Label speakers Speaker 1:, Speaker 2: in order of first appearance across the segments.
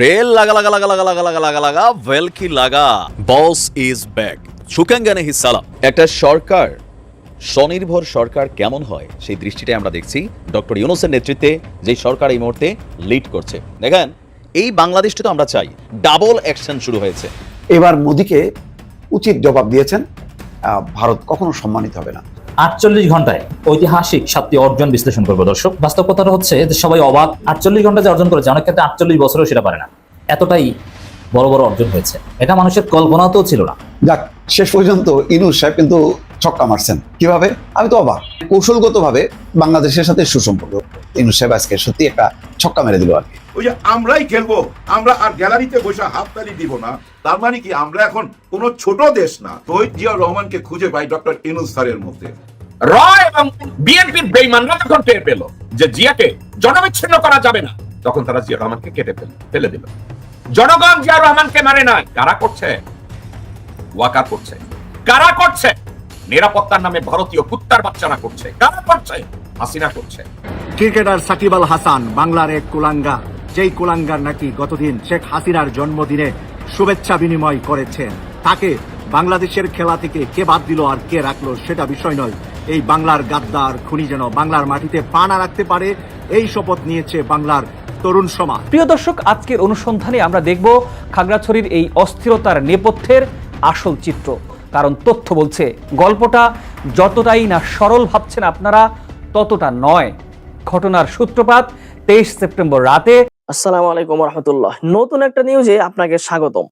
Speaker 1: Rail লাগা ভেলকি লাগা boss is back সুকাঙ্গানে হিসালা একটা সরকার, স্বনির্ভর সরকার কেমন হয়, সেই দৃষ্টিটাই আমরা দেখছি ডক্টর ইউনুসের নেতৃত্বে যে সরকার এই মুহূর্তে লিড করছে। দেখেন, এই বাংলাদেশটা তো আমরা চাই। ডাবল অ্যাকশন শুরু হয়েছে।
Speaker 2: এবার মোদিকে উচিত জবাব দিয়েছেন ভারত কখনো সম্মানিত হবে না।
Speaker 3: আটচল্লিশ ঘন্টায় ঐতিহাসিক সাতটি অর্জন বিশ্লেষণ করব দর্শক। বাস্তব কথাটা হচ্ছে যে সবাই অবাক, আটচল্লিশ ঘণ্টা যে অর্জন করেছে, অনেক ক্ষেত্রে আটচল্লিশ বছরও সেটা পারে না। এতটাই বড় বড় অর্জন হয়েছে। এটা মানুষের কল্পনাতেও ছিল না।
Speaker 2: যাক, শেষ পর্যন্ত ইনুস সাহেব কিন্তু ছক্কা মারছেন। কীভাবে? আমি তো অবাক। কৌশলগতভাবে বাংলাদেশের সাথে সুসম্পর্ক। ইনুস সাহেব আজকে সত্যি একটা ছক্কা মেরে দিল আর কি।
Speaker 4: ওই যে আমরাই খেলব আমরা আর গ্যালারিতে বসে হাততালি দিব না। তার মানে কি আমরা এখন কোনো ছোট দেশ না। শহীদ জিয়া রহমানকে খুঁজে পাই ডক্টর ইনুস স্যারের মধ্যে।
Speaker 5: র এবং বিএনপির বেইমানরা যখন টের পেল যে জিয়াকে জনবিচ্ছিন্ন করা যাবে না তখন তারা জিয়া রহমানকে কেটে ফেল ফেলে দিল। জনগণ জিয়া রহমানকে মানে নাই। কারা করছে? ওয়াকার করছে। কারা করছে? নিরাপত্তার নামে ভারতীয় কুত্তার বাচ্চারা করছে কারা করছে? হাসিনা করছে।
Speaker 6: ক্রিকেটার সাকিব আল হাসান বাংলার এক কুলাঙ্গা। যেই কুলাঙ্গার নাকি গতদিন শেখ হাসিনার জন্মদিনে শুভেচ্ছা বিনিময় করেছেন তাকে বাংলাদেশের খেলা থেকে কে বাদ দিল আর কে রাখল সেটা বিষয় নয়। এই বাংলার গাদ্দার খুনি যেন বাংলার মাটিতে পা না রাখতে পারে এই শপথ নিয়েছে বাংলার তরুণ সমাজ।
Speaker 7: প্রিয় দর্শক আজকের অনুসন্ধানে আমরা দেখব খাগড়াছড়ির এই অস্থিরতার নেপথ্যের আসল চিত্র। কারণ তথ্য বলছে, গল্পটা যতটাই না সরল ভাবছেন আপনারা, ততটা নয়। ঘটনার সূত্রপাত তেইশ সেপ্টেম্বর রাতে
Speaker 8: আসসালামু আলাইকুম রহমতুল্লাহ নতুন একটা নিউজে আপনাকে স্বাগতম।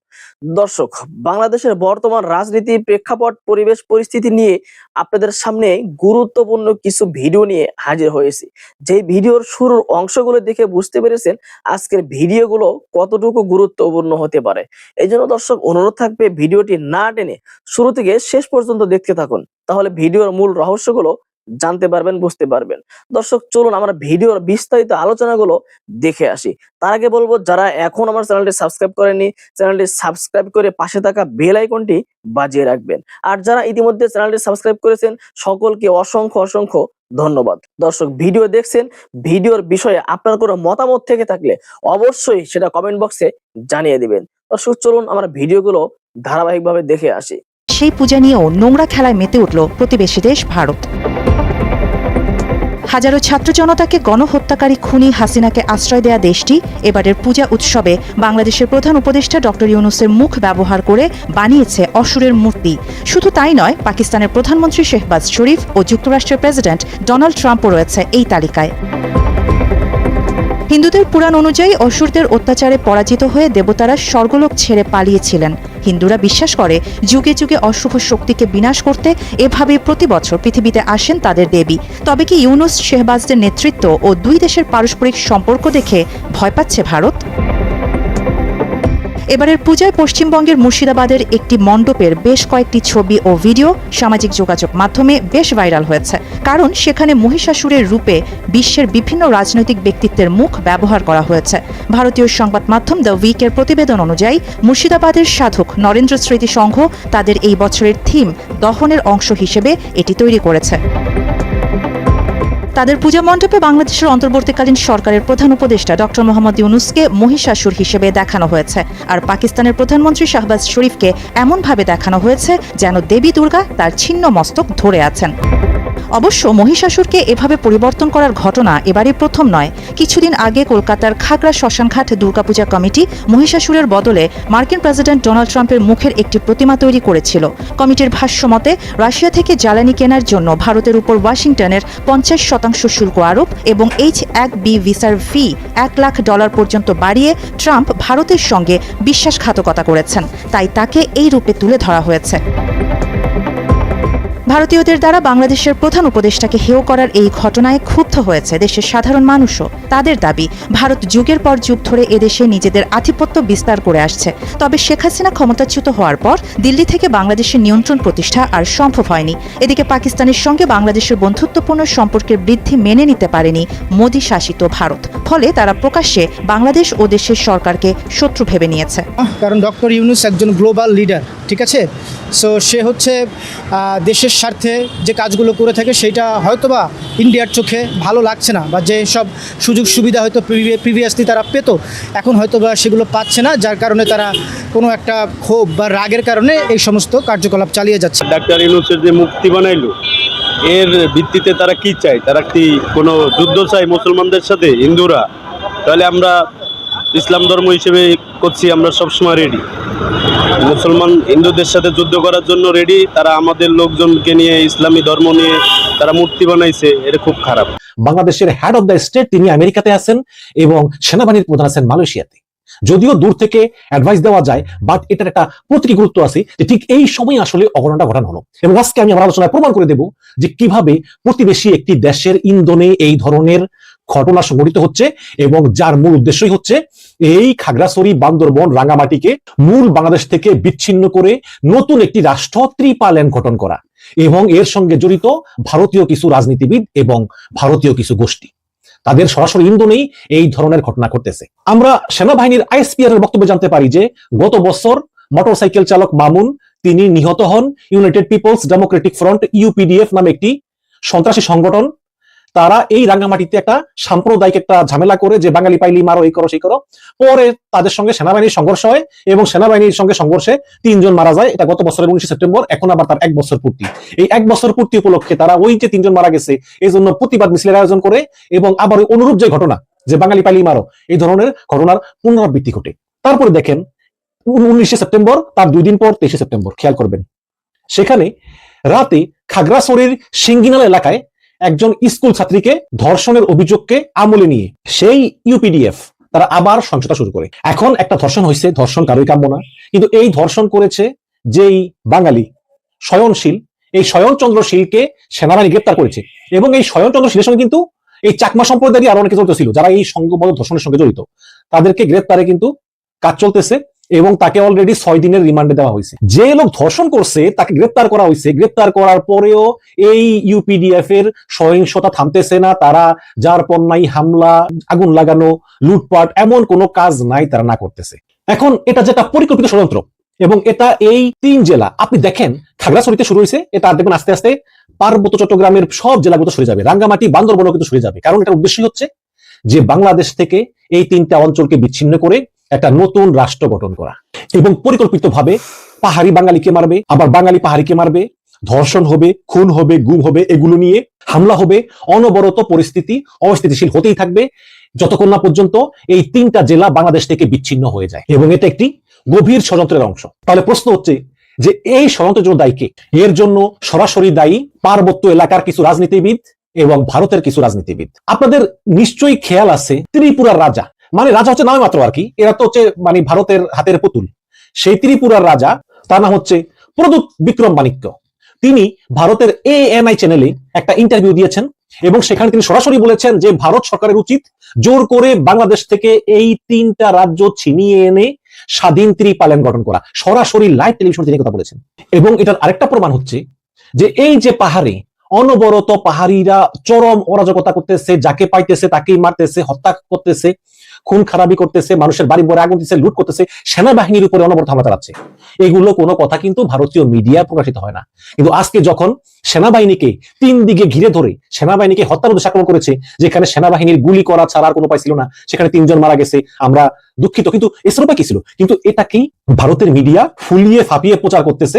Speaker 8: দর্শক, বাংলাদেশের বর্তমান রাজনীতি প্রেক্ষাপট, পরিবেশ পরিস্থিতি নিয়ে আপনাদের সামনে গুরুত্বপূর্ণ কিছু ভিডিও নিয়ে হাজির হয়েছি। যে ভিডিওর শুরুর অংশগুলো দেখে বুঝতে পেরেছেন আজকের ভিডিওগুলো কতটুকু গুরুত্বপূর্ণ হতে পারে। এই জন্য দর্শক, অনুরোধ থাকবে ভিডিওটি না টেনে শুরু থেকে শেষ পর্যন্ত দেখতে থাকুন। তাহলে ভিডিওর মূল রহস্যগুলো জানতে পারবেন, বুঝতে পারবেন। দর্শক, চলুন আমরা ভিডিওর বিস্তারিত আলোচনাগুলো দেখে আসি। তার আগে বলব, যারা এখন আমার চ্যানেলটি সাবস্ক্রাইব করেনি চ্যানেলটি সাবস্ক্রাইব করে পাশে থাকা বেল আইকনটি বাজিয়ে রাখবেন। আর যারা ইতিমধ্যে চ্যানেলটি সাবস্ক্রাইব করেছেন, সকলকে অসংখ্য অসংখ্য ধন্যবাদ। দর্শক, ভিডিও দেখছেন, ভিডিওর বিষয়ে আপনার কোনো মতামত থেকে থাকলে অবশ্যই সেটা কমেন্ট বক্সে জানিয়ে দিবেন। দর্শক, চলুন আমরা ভিডিওগুলো ধারাবাহিকভাবে দেখে আসি।
Speaker 9: সেই পূজা নিয়েও নোংরা খেলায় মেতে উঠল প্রতিবেশী দেশ ভারত। হাজারো ছাত্র জনতাকে গণহত্যাকারী খুনি হাসিনাকে আশ্রয় দেয়া দেশটি এবারের পূজা উৎসবে বাংলাদেশের প্রধান উপদেষ্টা ডক্টর ইউনুসের মুখ ব্যবহার করে বানিয়েছে অসুরের মূর্তি। শুধু তাই নয়, পাকিস্তানের প্রধানমন্ত্রী শেহবাজ শরীফ ও যুক্তরাষ্ট্রের প্রেসিডেন্ট ডোনাল্ড ট্রাম্পও রয়েছে এই তালিকায়। হিন্দুদের পুরাণ অনুযায়ী অসুরদের অত্যাচারে পরাজিত হয়ে দেবতারা স্বর্গলোক ছেড়ে পালিয়েছিলেন। হিন্দুরা বিশ্বাস করে, যুগে যুগে অশুভ শক্তিকে বিনাশ করতে এভাবে প্রতি বছর পৃথিবীতে আসেন তাদের দেবী। তবে কি ইউনুস শেহবাজদের নেতৃত্ব ও দুই দেশের পারস্পরিক সম্পর্ক দেখে ভয় পাচ্ছে ভারত? এবারের পূজায় পশ্চিমবঙ্গের মুর্শিদাবাদের একটি মণ্ডপের বেশ কয়েকটি ছবি ও ভিডিও সামাজিক যোগাযোগ মাধ্যমে বেশ ভাইরাল হয়েছে। কারণ সেখানে মহিষাসুরের রূপে বিশ্বের বিভিন্ন রাজনৈতিক ব্যক্তিত্বের মুখ ব্যবহার করা হয়েছে। ভারতীয় সংবাদ মাধ্যম দ্য উইকের প্রতিবেদন অনুযায়ী, মুর্শিদাবাদের সাধক নরেন্দ্র স্মৃতি সংঘ তাদের এই বছরের থিম দহনের অংশ হিসেবে এটি তৈরি করেছে। তাদের পূজা মণ্ডপে বাংলাদেশের অন্তর্বর্তীকালীন সরকারের প্রধান উপদেষ্টা ডক্টর মোহাম্মদ ইউনুসকে মহিষাসুর হিসেবে দেখানো হয়েছে। আর পাকিস্তানের প্রধানমন্ত্রী শাহবাজ শরীফকে এমনভাবে দেখানো হয়েছে যেন দেবী দুর্গা তার ছিন্ন মস্তক ধরে আছেন। অবশ্য মহিষাসুরকে এভাবে পরিবর্তন করার ঘটনা এবারে প্রথম নয়। কিছুদিন আগে কলকাতার খাগড়া শ্মশানঘাট দুর্গাপূজা কমিটি মহিষাসুরের বদলে মার্কিন প্রেসিডেন্ট ডোনাল্ড ট্রাম্পের মুখের একটি প্রতিমা তৈরি করেছিল। কমিটির ভাষ্য মতে, রাশিয়া থেকে জ্বালানি কেনার জন্য ভারতের উপর ওয়াশিংটনের পঞ্চাশ শতাংশ শুল্ক আরোপ এবং এইচ এক বি ভিসার ফি এক লাখ ডলার পর্যন্ত বাড়িয়ে ট্রাম্প ভারতের সঙ্গে বিশ্বাসঘাতকতা করেছেন। তাই তাকে এই রূপে তুলে ধরা হয়েছে। ভারতীয়দের দ্বারা বাংলাদেশের প্রধান উপদেষ্টাকে হেয় করার এই ঘটনায় ক্ষুব্ধ হয়েছে দেশের সাধারণ মানুষও। তাদের দাবি, ভারত যুগের পর যুগ ধরে এদেশে নিজেদের আধিপত্য বিস্তার করে আসছে। তবে শেখ হাসিনা ক্ষমতাচ্যুত হওয়ার পর দিল্লি থেকে বাংলাদেশের নিয়ন্ত্রণ প্রতিষ্ঠা আর সম্ভব হয়নি। এদিকে পাকিস্তানের সঙ্গে বাংলাদেশের বন্ধুত্বপূর্ণ সম্পর্কের বৃদ্ধি মেনে নিতে পারেনি মোদী শাসিত ভারত। ফলে তারা প্রকাশ্যে বাংলাদেশ ও দেশের সরকারকে শত্রু ভেবে নিয়েছে।
Speaker 10: কারণ ডক্টর ইউনুস একজন গ্লোবাল লিডার, ঠিক আছে? সো সে হচ্ছে দেশের স্বার্থে যে কাজগুলো করে থাকে সেটা হয়তোবা ইন্ডিয়ার চোখে ভালো লাগছে না বা যে সব সুযোগ সুবিধা হয়তো প্রিভিয়াসলি তারা পেত, এখন হয়তোবা সেগুলো পাচ্ছে না, যার কারণে তারা কোনো একটা ক্ষোভ বা রাগের কারণে এই সমস্ত কার্যকলাপ চালিয়ে যাচ্ছে।
Speaker 11: ডাক্তার ইউনুসের যে মুক্তি বানাইলো, এর ভিত্তিতে তারা কি চায়? তারা কি কোনো যুদ্ধ চায় মুসলমানদের সাথে, হিন্দুরা? তাহলে আমরা ইসলাম ধর্ম হিসেবে করছি, আমরা সবসময় রেডি মুসলমান হিন্দুদের সাথে যুদ্ধ করার জন্য রেডি তারা আমাদের লোকজনকে নিয়ে, ইসলামী ধর্ম নিয়ে তারা মূর্তি বানাইছে, এটা খুব খারাপ।
Speaker 12: বাংলাদেশের হেড অফ দ্য স্টেট তিনি আমেরিকাতে আছেন এবং সেনাবাহিনীর প্রধান আছেন মালয়েশিয়াতে। যদিও দূর থেকে অ্যাডভাইস দেওয়া যায় বাট এটার একটা প্রতীকী গুরুত্ব আছে যে ঠিক এই সময় আসলে অঘটনটা ঘটানো হলো। এবং আজকে আমি আমার আলোচনায় প্রমাণ করে দেব যে কীভাবে প্রতিবেশী একটি দেশের ইন্ধনে এই ধরনের ঘটনা সংঘটিত হচ্ছে এবং যার মূল উদ্দেশ্যই হচ্ছে এই খাগড়াছড়ি বান্দরবন রাঙ্গামাটিকে মূল বাংলাদেশ থেকে বিচ্ছিন্ন করে নতুন একটি রাষ্ট্র ত্রিপাল্যান্ড গঠন করা এবং এর সঙ্গে জড়িত ভারতীয় কিছু রাজনীতিবিদ এবং ভারতীয় কিছু গোষ্ঠী। তাদের সরাসরি ইন্ধনেই এই ধরনের ঘটনা ঘটতেছে। আমরা সেনাবাহিনীর আইএসপিআর এর বক্তব্য জানতে পারি যে গত বছর মোটরসাইকেল চালক মামুন, তিনি নিহত হন United People's Democratic Front UPDF নামে একটি সন্ত্রাসী সংগঠন তারা এই রাঙ্গামাটিতে একটা সাম্প্রদায়িক একটা ঝামেলা করে যে বাঙালি পাইলি মারো, এই করো, সেই করো। পরে তাদের সঙ্গে সেনাবাহিনীর সংঘর্ষ হয় এবং সেনাবাহিনীর সঙ্গে সংঘর্ষে তিনজন মারা যায়। এটা গত বছরের উনিশে সেপ্টেম্বর, এখন আবার তার এক বছর পূর্তি। এই এক বছর পূর্তি উপলক্ষে তারা ওই যে তিনজন মারা গেছে, এই জন্য প্রতিবাদ মিছিলের আয়োজন করে এবং আবার অনুরূপ যে ঘটনা, যে বাঙালি পাইলি মারো, এই ধরনের ঘটনার পুনরাবৃত্তি ঘটে। তারপরে দেখেন উনিশে সেপ্টেম্বর, তার দুই দিন পর তেইশে সেপ্টেম্বর, খেয়াল করবেন। সেখানে রাতে খাগড়াছড়ির সিঙ্গিনাল এলাকায় একজন স্কুল ছাত্রীকে ধর্ষণের অভিযোগকে আমলে নিয়ে সেই ইউপিডিএফ তারা আবার সহিংসতা শুরু করে। এখন একটা ধর্ষণ হয়েছে, ধর্ষণ কারোই কাম্য না। কিন্তু এই ধর্ষণ করেছে যেই বাঙালি স্বয়নশীল এই স্বয়নচন্দ্র শীলকে সেনাবাহিনী গ্রেপ্তার করেছে। এবং এই স্বয়নচন্দ্র শীলের সঙ্গে কিন্তু এই চাকমা সম্প্রদায়ের আরও অনেকে জড়িত ছিল, যারা এই সংঘবদ্ধ ধর্ষণের সঙ্গে জড়িত। তাদেরকে গ্রেপ্তারে কিন্তু কাজ চলতেছে। এবং তাকে অলরেডি ছয় দিনের রিমান্ডে দেওয়া হয়েছে। যে লোক ধর্ষণ করছে, তাকে গ্রেপ্তার করা হয়েছে। গ্রেপ্তার করার পরেও এই ইউপিডিএফ এর সহিংসতা থামতেছে না। তারা যার পণ্যায় হামলা, আগুন লাগানো, লুটপাট, এমন কোনো কাজ নাই তারা না করতেছে। এখন এটা যেটা পরিকল্পিত ষড়যন্ত্র, এবং এটা এই তিন জেলা, আপনি দেখেন, খাগড়াছড়িতে শুরু হয়েছে, এটা দেখবেন আস্তে আস্তে পার্বত্য চট্টগ্রামের সব জেলাগুলো সরে যাবে। রাঙ্গামাটি, বান্দরবনও কিন্তু সরে যাবে। কারণ এটার উদ্দেশ্য হচ্ছে যে বাংলাদেশ থেকে এই তিনটা অঞ্চলকে বিচ্ছিন্ন করে একটা নতুন রাষ্ট্র গঠন করা। এবং পরিকল্পিতভাবে পাহাড়ি বাঙালিকে মারবে, আবার বাঙালি পাহাড়িকে মারবে, ধর্ষণ হবে, খুন হবে, গুম হবে, এগুলো নিয়ে হামলা হবে, অনবরত পরিস্থিতি অস্থিতিশীল হতেই থাকবে। যতক্ষণ না পর্যন্ত এই তিনটা জেলা বাংলাদেশ থেকে বিচ্ছিন্ন হয়ে যায়। এবং এটা একটি গভীর ষড়যন্ত্রের অংশ। তাহলে প্রশ্ন হচ্ছে যে এই ষড়যন্ত্রের জন্য দায়ী কে? এর জন্য সরাসরি দায়ী পার্বত্য এলাকার কিছু রাজনীতিবিদ এবং ভারতের কিছু রাজনীতিবিদ। আপনাদের নিশ্চয়ই খেয়াল আছে, ত্রিপুরার রাজা। মানে রাজা হচ্ছে নামে মাত্র আর কি। এরা তো হচ্ছে মানে ভারতের হাতের পুতুল। সেই ত্রিপুরার রাজা, তার নাম হচ্ছে প্রদূত বিক্রম মাণিক্য। তিনি ভারতের এ এন আই চ্যানেলে একটা ইন্টারভিউ দিয়েছেন এবং সেখানে তিনি সরাসরি বলেছেন যে, ভারত সরকারের উচিত জোর করে বাংলাদেশ থেকে এই তিনটা রাজ্য ছিনিয়ে এনে স্বাধীন ত্রিপালন গঠন করা। সরাসরি লাইভ টেলিভিশন তিনি কথা বলেছেন। এবং এটার আরেকটা প্রমাণ হচ্ছে যে, এই যে পাহাড়ে অনবরত পাহাড়িরা চরম অরাজকতা করতেছে, যাকে পাইতেছে তাকেই মারতেছে, হত্যা করতেছে খুন খারাপি করতেছে, মানুষের বাড়ি বড় আগুন দিচ্ছে লুট করতেছে, সেনাবাহিনীর উপরে অনবরত হামলা চালাচ্ছে। এগুলো কোনো কথা কিন্তু ভারতীয় মিডিয়া প্রকাশিত হয় না। কিন্তু আজকে যখন সেনাবাহিনীকে তিন দিকে ঘিরে ধরে সেনাবাহিনীকে হত্যার উদ্দেশ্যে আক্রমণ করেছে, যেখানে সেনাবাহিনীর গুলি করা ছাড়া আর কোনো উপায় ছিল না, সেখানে তিনজন মারা গেছে, আমরা দুঃখিত। কিন্তু এসব উপায় কি ছিল? কিন্তু এটাকেই ভারতের মিডিয়া ফুলিয়ে ফাঁপিয়ে প্রচার করতেছে?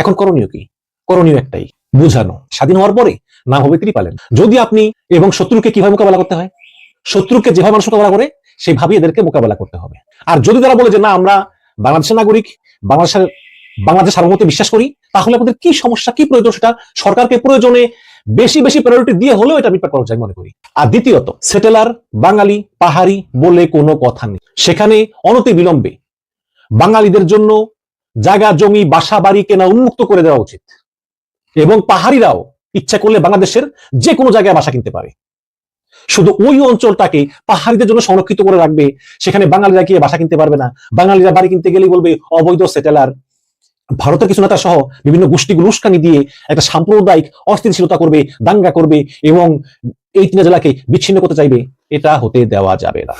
Speaker 12: এখন করণীয় কি? করণীয় একটাই, বুঝানো। স্বাধীন হওয়ার পরে নাম হবে ত্রিপালেন যদি আপনি এবং শত্রুকে কীভাবে মোকাবেলা করতে হয়? শত্রুকে যেভাবে মানুষ মোকাবেলা করে সেইভাবে এদেরকে মোকাবেলা করতে হবে। আর যদি তারা বলে যে, না, আমরা বাংলাদেশের নাগরিক, বাংলাদেশের বাংলাদেশ সার্বভৌমত্বে বিশ্বাস করি, তাহলে আমাদের কি সমস্যা, কি প্রয়োজন সেটা সরকারকে প্রয়োজনে বেশি বেশি প্রায়োরিটি দিয়ে হলেও এটা মিটমাট করা যায় মনে করি। আর দ্বিতীয়ত, সেটেলার বাঙালি পাহাড়ি বলে কোনো কথা নেই। সেখানে অনতি বিলম্বে বাঙালিদের জন্য জায়গা, জমি, বাসা, বাড়ি কেনা উন্মুক্ত করে দেওয়া উচিত। এবং পাহাড়িরাও ইচ্ছা করলে বাংলাদেশের যে কোনো জায়গায় বাসা কিনতে পারে। শুধু ওই অঞ্চলটাকে পাহাড়িদের জন্য সংরক্ষিত করে রাখবে। সেখানে বাঙালিরা গিয়ে বাসা কিনতে পারবে না। বাঙালিরা বাড়ি কিনতে গেলেই বলবে, অবৈধ সেটেলার। ভারতের কিছু নেতা সহ বিভিন্ন গোষ্ঠীগুলো উস্কানি দিয়ে একটা সাম্প্রদায়িক অস্থিতিশীলতা করবে, দাঙ্গা করবে এবং এই তিন জেলাকে বিচ্ছিন্ন করতে চাইবে। এটা হতে দেওয়া যাবে না।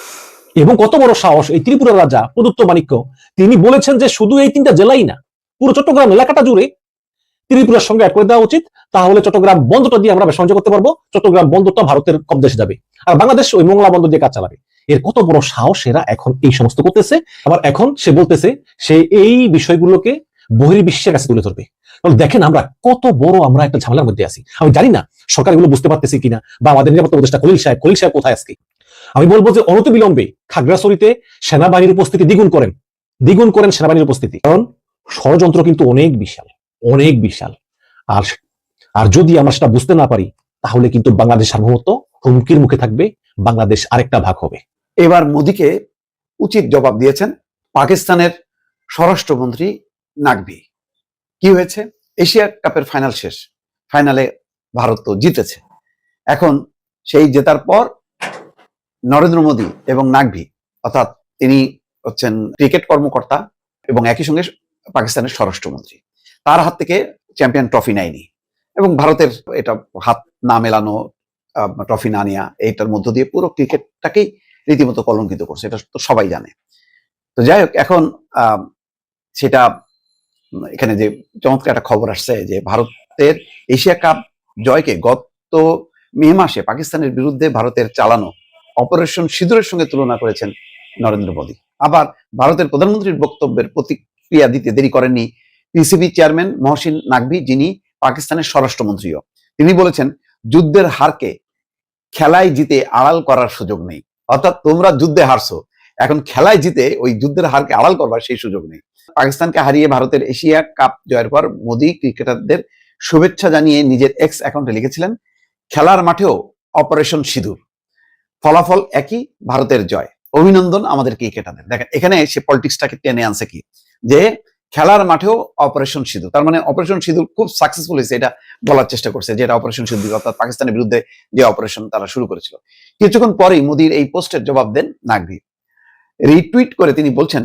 Speaker 12: এবং কত বড় সাহস এই ত্রিপুরার রাজা প্রদত্ত মাণিক্য। তিনি বলেছেন যে শুধু এই তিনটা জেলাই না, পুরো চট্টগ্রাম এলাকাটা জুড়ে ত্রিপুরার সঙ্গে অ্যাড করে দেওয়া উচিত। তাহলে চট্টগ্রাম বন্দরটা দিয়ে আমরা সঞ্চয় করতে পারব। চট্টগ্রাম বন্দরটা ভারতের কবদেশে যাবে। আর বাংলাদেশ ওই মোংলা বন্দর দিয়ে কাজ চালাবে। এর কত বড় সাহস এরা এখন এই সমস্ত করতেছে? আবার এখন সে বলতেছে, সে এই বিষয়গুলোকে বহির্বিশ্বের কাছে তুলে ধরবে। দেখেন আমরা কত বড় আমরা একটা ঝামেলার মধ্যে আছি। আমি জানি না সরকার এগুলো বুঝতে পারতেছি কিনা বা আমাদের নিরাপত্তা উপদেষ্টা খলিল সাহেব খলিল সাহেব কোথায় আজকে? আমি বলব যে অনত বিলম্বে খাগড়াছড়িতে সেনাবাহিনীর উপস্থিতি দ্বিগুণ করেন। দ্বিগুণ করেন সেনাবাহিনীর উপস্থিতি। কারণ ষড়যন্ত্র কিন্তু অনেক বিশাল। অনেক বিশাল। আর আর যদি আমরা সেটা বুঝতে না পারি, তাহলে কিন্তু বাংলাদেশ সার্বভৌমত্ব হুমকির মুখে থাকবে, বাংলাদেশ আরেকটা ভাগ হবে।
Speaker 2: এবার মোদীকে উচিত জবাব দিয়েছেন পাকিস্তানের স্বরাষ্ট্রমন্ত্রী নাকভি। কি হয়েছে? এশিয়া কাপের ফাইনাল শেষ। ফাইনালে ভারত তো জিতেছে। এখন সেই জেতার পর নরেন্দ্র মোদী এবং নাকভি, অর্থাৎ তিনি হচ্ছেন ক্রিকেট কর্মকর্তা এবং একই সঙ্গে পাকিস্তানের স্বরাষ্ট্রমন্ত্রী। তার হাত থেকে চ্যাম্পিয়ন ট্রফি নেয়নি। এবং ভারতের এটা হাত না মেলানো ট্রফি না নেওয়া এইটার মধ্য দিয়ে পুরো ক্রিকেটটাকেই রীতিমতো কলঙ্কিত করছে, এটা তো সবাই জানে। তো যাই হোক, এখন সেটা, এখানে যে চমৎকার একটা খবর আসছে যে ভারতের এশিয়া কাপ জয়কে গত মে মাসে পাকিস্তানের বিরুদ্ধে ভারতের চালানো অপারেশন সিঁদুরের সঙ্গে তুলনা করেছেন নরেন্দ্র মোদী। আবার ভারতের প্রধানমন্ত্রীর বক্তব্যের প্রতিক্রিয়া দিতে দেরি করেননি পিসিবি চেয়ারম্যান মহসিন নাকভি, যিনি পাকিস্তানের স্বরাষ্ট্রমন্ত্রীও। তিনি বলেছেন, যুদ্ধের হারকে খেলায় জিতে আড়াল করার সুযোগ নেই। অর্থাৎ তোমরা যুদ্ধে হারছো। এখন খেলায় জিতে ওই যুদ্ধের হারকে আড়াল করবার সেই সুযোগ নেই। পাকিস্তানকে হারিয়ে ভারতের এশিয়া কাপ জয়ের পর মোদী ক্রিকেটারদের শুভেচ্ছা জানিয়ে নিজের এক্স অ্যাকাউন্টে লিখেছিলেন, খেলার মাঠেও অপারেশন সিঁদুর। ফলাফল একই, ভারতের জয়। অভিনন্দন আমাদের ক্রিকেটারদের। দেখেন, এখানে সে পলিটিক্সটাকে টেনে আনছে কি? যে খেলার মাঠেও অপারেশন সিঁদুর তার মানে অপারেশন সিঁদুর খুব সাকসেসফুল হয়েছে, এটা বলার চেষ্টা করছে যে এটা অপারেশন সিঁদুর অর্থাৎ পাকিস্তানের বিরুদ্ধে যে অপারেশন তারা শুরু করেছিল। কিছুক্ষণ পরেই মোদীর এই পোস্টের জবাব দেন নাকভি। রিটুইট করে তিনি বলছেন,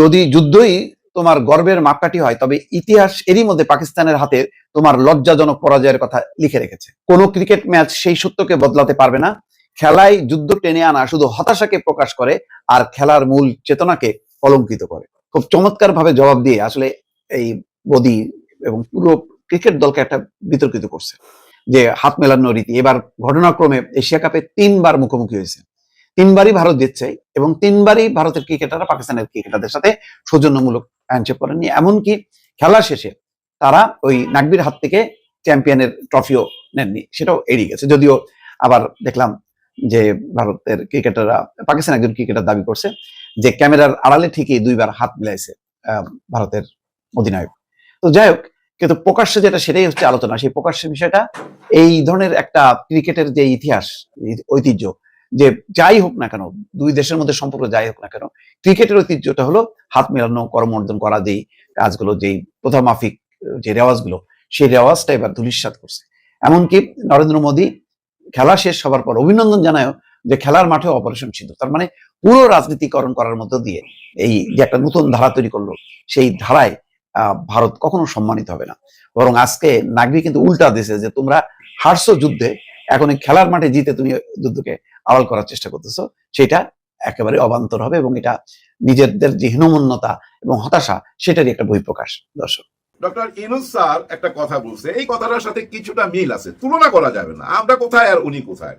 Speaker 2: যদি যুদ্ধই তোমার গর্বের মাপকাঠি হয়, তবে ইতিহাস এরই মধ্যে পাকিস্তানের হাতে তোমার লজ্জাজনক পরাজয়ের কথা লিখে রেখেছে। কোন ক্রিকেট ম্যাচ সেই সত্যকে বদলাতে পারবে না। খেলায় যুদ্ধ টেনে আনা শুধু হতাশাকে প্রকাশ করে, আর খেলার মূল চেতনাকে কলঙ্কিত করে। খুব চমৎকার ভাবে জবাব দিয়ে আসলে এই মোদী এবং পুরো ক্রিকেট দলকে একটা বিতর্কিত করছে। যে হাত মেলানো রীতি, এবার ঘটনাক্রমে এশিয়া কাপে তিনবার মুখোমুখি হয়েছে। তিনবারই ভারত জিতছে এবং তিনবারই ভারতের ক্রিকেটাররা পাকিস্তানের ক্রিকেটারদের সাথে সৌজন্যমূলক হ্যান্ডশেক করেননি। এমনকি খেলা শেষে তারা ওই নাকবির হাত থেকে চ্যাম্পিয়নের ট্রফিও নেননি, সেটাও এড়িয়ে গেছে। যদিও আবার দেখলাম যে ভারতের ক্রিকেটাররা, পাকিস্তান একজন ক্রিকেটার দাবি করছে যে ক্যামেরার আড়ালে ঠিকই দুইবার হাত মিলাইছে ভারতের অধিনায়ক। তো যাই হোক, কিন্তু প্রকাশ্যে যেটা সেটাই হচ্ছে আলোচনা। সেই প্রকাশ্যের বিষয়টা এই ধরনের একটা ক্রিকেটের যে ইতিহাস ঐতিহ্য, যে যাই হোক না কেন, দুই দেশের মধ্যে সম্পর্ক যাই হোক না কেন, ক্রিকেটের ঐতিহ্যটা হলো হাত মেলানো করমর্দন করা, যেই কাজগুলো, যেই প্রথা মাফিক যে রেওয়াজগুলো, সেই রেওয়াজটা এবার ধুলিস্বাদ করছে। এমনকি নরেন্দ্র মোদী খেলা শেষ হবার পর অভিনন্দন জানায় যে খেলার মাঠে অপারেশন সিন্ধু। তার মানে পুরো রাজনীতিকরণ করার মধ্য দিয়ে এই যে একটা নতুন ধারা তৈরি করল, সেই ধারায় ভারত কখনো সম্মানিত হবে না। বরং আজকে নাগরি কিন্তু উল্টা দিয়েছে যে তোমরা হারছো যুদ্ধে, এখন খেলার মাঠে জিতে তুমি যুদ্ধকে আড়াল করার চেষ্টা করতেছো। সেটা একেবারে অবান্তর হবে এবং এটা নিজেদের যে হীনমন্যতা এবং হতাশা, সেটারই একটা বহিঃপ্রকাশ। দর্শক।
Speaker 4: ডক্টর ইনুস স্যার একটা কথা বলছে। এই কথাটার সাথে কিছুটা মিল আছে। তুলনা করা যাবে না। আমরা কোথায় আর উনি কোথায়?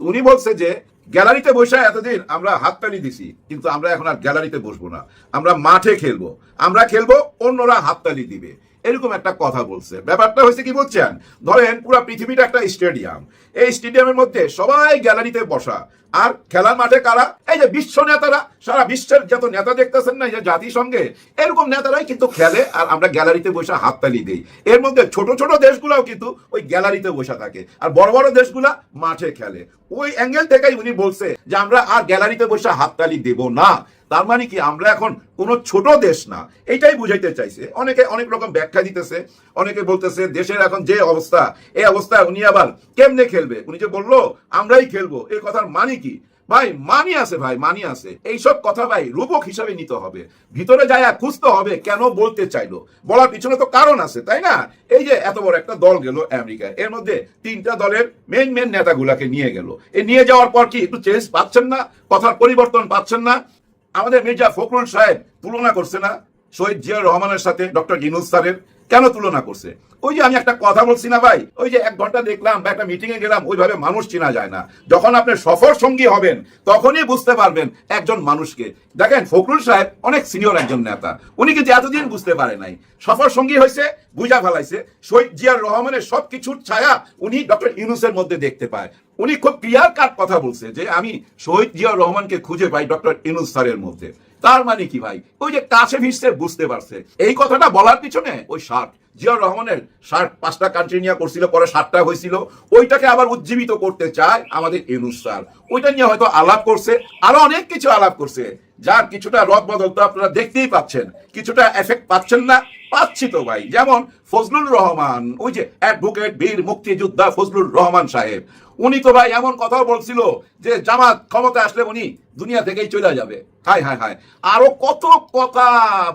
Speaker 4: উনি বলছে যে গ্যালারিতে বসে এতদিন আমরা হাততালি দিছি, কিন্তু আমরা এখন আর গ্যালারিতে বসবো না। আমরা মাঠে খেলব। আমরা খেলব, অন্যরা হাততালি দিবে। এরকম একটা কথা বলছে। ব্যাপারটা হয়েছে কি বলছেন? ধরেন পুরো পৃথিবীটা একটা স্টেডিয়াম। এই স্টেডিয়ামের মধ্যে সবাই গ্যালারিতে বসা। আর খেলার মাঠে কারা? এই যে বিশ্ব নেতারা। সারা বিশ্বের যত নেতা দেখতেছেন না, এই যে জাতিসংঘে, এরকম নেতারাই কিন্তু খেলে আর আমরা গ্যালারিতে বসে হাততালি দিই। এর মধ্যে ছোট ছোট দেশগুলোও কিন্তু ওই গ্যালারিতে বসে থাকে। আর বড় বড় দেশগুলা মাঠে খেলে। ওই অ্যাঙ্গেল থেকেই উনি বলছে যে আমরা আর গ্যালারিতে বসে হাততালি দেব না। তার মানে কি, আমরা এখন কোনো ছোট দেশ না। এইটাই বুঝাইতে চাইছে। অনেকে অনেক রকম ব্যাখ্যা দিতেছে। অনেকে বলতেছে, দেশের এখন যে অবস্থা, এই অবস্থায় উনি আবার কেমনে খেলবে? উনি যে বলল, আমরাই খেলব। এই কথার মানে কি? ভাই, মানি আছে ভাই, মানি আছে। এইসব কথা ভাই রূপক হিসাবে নিতে হবে। ভিতরে যায় খুঁজতে হবে কেন বলতে চাইলো। বলার পিছনে তো কারণ আছে, তাই না? এই যে এত বড় একটা দল গেল আমেরিকায়। এর মধ্যে তিনটা দলের মেন মেন নেতাগুলাকে নিয়ে গেল। এই নিয়ে যাওয়ার পর কি একটু চেঞ্জ পাচ্ছেন না? কথার পরিবর্তন পাচ্ছেন না? আমাদের মির্জা ফখরুল সাহেব তুলনা করছে না, শহীদ জিয়া রহমানের সাথে ডক্টর ইনুস স্যারের কেন তুলনা করছে? ওই যে আমি একটা কথা বলছি না ভাই, ওই যে এক ঘণ্টা দেখলাম বা একটা মিটিং এ গেলাম, ওইভাবে মানুষ চেনা যায় না। যখন আপনি সফর সঙ্গী হবেন, তখনই বুঝতে পারবেন একজন মানুষকে। দেখেন, ফখরুল সাহেব অনেক সিনিয়র একজন নেতা। উনি কিন্তু এতদিন বুঝতে পারে নাই। সফর সঙ্গী হয়েছে, বুঝা ফেলাইছে। শহীদ জিয়ার রহমানের সব কিছুর ছায়া উনি ডক্টর ইউনুসের মধ্যে দেখতে পায়। উনি খুব ক্লিয়ার কাট কথা বলছে যে আমি শহীদ জিয়া রহমানকে খুঁজে পাই ডক্টর ইনুস স্যারের মধ্যে। তার মানে কি ভাই? ওই যে কাছে ভিসছে বুঝতে পারছে। এই কথাটা বলার পিছনে ওই শার্ট জিয়া রহমানের শার্ট পাঁচটা কান্ট্রি নিয়ে করছিল, পরে সাতটা হয়েছিল। ওইটাকে আবার উজ্জীবিত করতে চায় আমাদের ইউনুস স্যার। ওইটা নিয়ে হয়তো আলাপ করছে, আরও অনেক কিছু আলাপ করছে। যার কিছুটা রদ বদল তো আপনারা দেখতেই পাচ্ছেন, কিছুটা এফেক্ট পাচ্ছেন না, পাচ্ছি তো ভাই। যেমন ফজলুল রহমান, ওই যে অ্যাডভোকেট বীর মুক্তিযোদ্ধা ফজলুর রহমান সাহেব, উনি তো ভাই এমন কথাও বলছিল যে জামাত ক্ষমতা আসলে উনি দুনিয়া থেকেই চলে যাবে। হায় হাই হাই। আরও কত কথা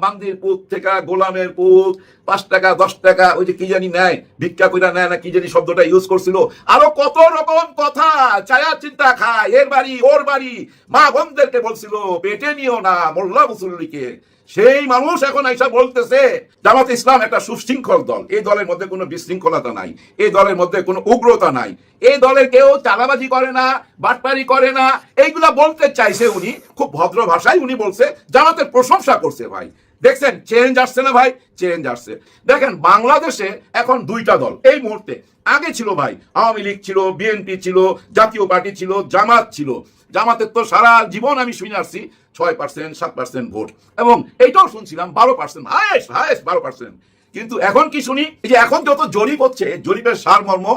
Speaker 4: বান্দির পুত থেকে গোলামের পুত, পাঁচ টাকা, দশ টাকা, ওই যে কি জানি নেয়, ভিক্ষা কইরা নেয় না, কি জানি শব্দটা ইউজ করছিল। আরও কত রকম কথা চায়া চিন্তা খায়, এর বাড়ি, ওর বাড়ি। মা বোনদেরকে বলছিল, পেটে নিও না, মোল্লা মুসল্লিকে। সেই মানুষ এখন আইসা বলতেছে, জামাত ইসলাম একটা সুশৃঙ্খল দল। এই দলের মধ্যে কোনো বিশৃঙ্খলতা নাই। এই দলের মধ্যে কোনো উগ্রতা নাই। এই দলের কেউ চালাবাজি করে না, বাটপারি করে না। এইগুলা বলতে চাইছে উনি, খুব ভদ্র ভাষায় উনি বলছে, জামাতের প্রশংসা করছে ভাই। দেখছেন চেঞ্জ আসছে না ভাই? চেঞ্জ আসছে। দেখেন, বাংলাদেশে এখন দুইটা দল। এই মুহূর্তে আগে ছিল ভাই, আওয়ামী লীগ ছিল, বিএনপি ছিল, জাতীয় পার্টি ছিল, জামাত ছিল। জামাতের তো সারা জীবন আমি শুনে আসছি, ছয় পার্সেন্ট সাত পার্সেন্ট ভোট। এবং এইটাও শুনছিলাম, বারো পার্সেন্ট হায়েস্ট হায়েস্ট বারো পার্সেন্ট কিন্তু এখন কি শুনি? যে এখন যত জরিপ হচ্ছে জরিপের সারমর্ম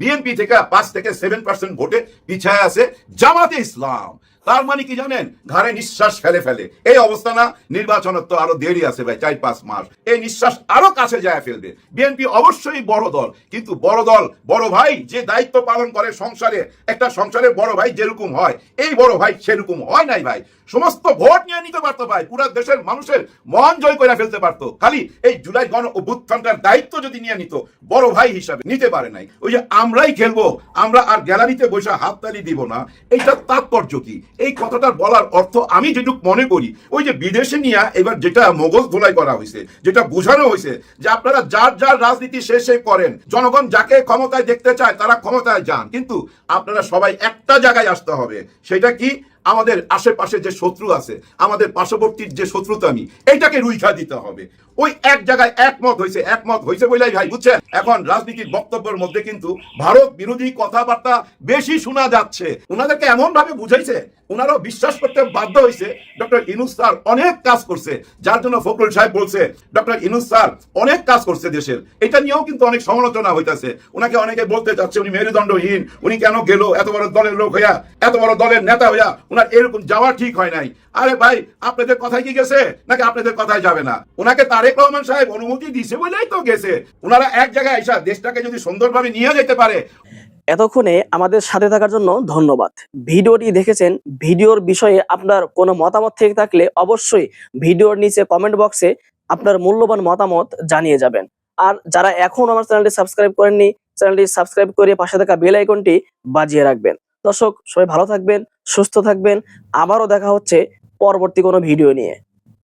Speaker 4: বিএনপি থেকে পাঁচ থেকে সেভেন পার্সেন্ট ভোটে পিছায় আছে জামাতে ইসলাম। তার মানে কি জানেন? ঘাড়ে নিঃশ্বাস ফেলে ফেলে। এই অবস্থা না? নির্বাচনের তো আরও দেরি আছে ভাই, চার পাঁচ মাস। এই নিঃশ্বাস আরও কাছে যায় ফেলবে। বিএনপি অবশ্যই বড় দল, কিন্তু বড় দল, বড় ভাই যে দায়িত্ব পালন করে সংসারে, একটা সংসারের বড় ভাই যেরকম হয়, এই বড় ভাই সেরকম হয় নাই ভাই। সমস্ত ভোট নিয়ে নিতে পারতো ভাই, পুরো দেশের মানুষের মন জয় করে ফেলতে পারতো। খালি এই জুলাই গণ অভ্যুত্থানটার দায়িত্ব যদি নিয়ে নিত, বড় ভাই হিসাবে নিতে পারে নাই। ওই যে আমরাই খেলব, আমরা আর গ্যালারিতে বসে হাততালি দিব না, এইটার তাৎপর্য কি? এই কথাটা বলার অর্থ আমি যেটুক মনে করি, ওই যে বিদেশে নিয়ে এবার যেটা মোগল ধোলাই করা হয়েছে, যেটা বোঝানো হয়েছে যে আপনারা যার যার রাজনীতি শেষে করেন, জনগণ যাকে ক্ষমতায় দেখতে চায় তারা ক্ষমতায় যান, কিন্তু আপনারা সবাই একটা জায়গায় আসতে হবে, সেটা কি? আমাদের আশেপাশে যে শত্রু আছে, আমাদের পার্শ্ববর্তীর যে শত্রুতামি, এইটাকে রুইখা দিতে হবে। ওই এক জায়গায় একমত হয়েছে একমত হয়েছে বলেই ভাই, বুঝছেন? এখন রাজনীতির বক্তব্যের মধ্যে কিন্তু ভারত বিরোধী কথাবার্তা বেশি শোনা যাচ্ছে। ওনাদেরকে এমন ভাবে বুঝাইছে ওনারাও বিশ্বাস করতে বাধ্য হয়েছে ডক্টর ইনুস স্যার অনেক কাজ করছে। যার জন্য ফখরুল সাহেব বলছে, ডক্টর ইনুস স্যার অনেক কাজ করছে দেশের। এটা নিয়েও কিন্তু অনেক সমালোচনা হইতাছে। ওনাকে অনেকে বলতে চাচ্ছে উনি মেরুদণ্ডহীন, উনি কেন গেল? এত বড় দলের লোক হইয়া, এত বড় দলের নেতা হইয়া ওনার এরকম যাওয়া ঠিক হয় নাই। আরে ভাই, আপনাদের কথায় কি গেছে? নাকি আপনাদের কথায় যাবে না? ওনাকে তারেক রহমান সাহেব অনুমতি দিছে বলেই তো গেছে। ওনারা এক জায়গায় এসা দেশটাকে যদি সুন্দরভাবে নিয়ে যেতে পারে।
Speaker 8: এতক্ষণে আমাদের সাথে থাকার জন্য ধন্যবাদ। ভিডিওটি দেখেছেন, ভিডিওর বিষয়ে আপনার কোনো মতামত থেকে থাকলে অবশ্যই ভিডিওর নিচে কমেন্ট বক্সে আপনার মূল্যবান মতামত জানিয়ে যাবেন। আর যারা এখন আমার চ্যানেলটি সাবস্ক্রাইব করেননি, চ্যানেলটি সাবস্ক্রাইব করে পাশে থাকা বেল আইকনটি বাজিয়ে রাখবেন। দর্শক, সবাই ভালো থাকবেন সুস্থ থাকবেন। আবারও দেখা হচ্ছে পরবর্তী কোনো ভিডিও নিয়ে।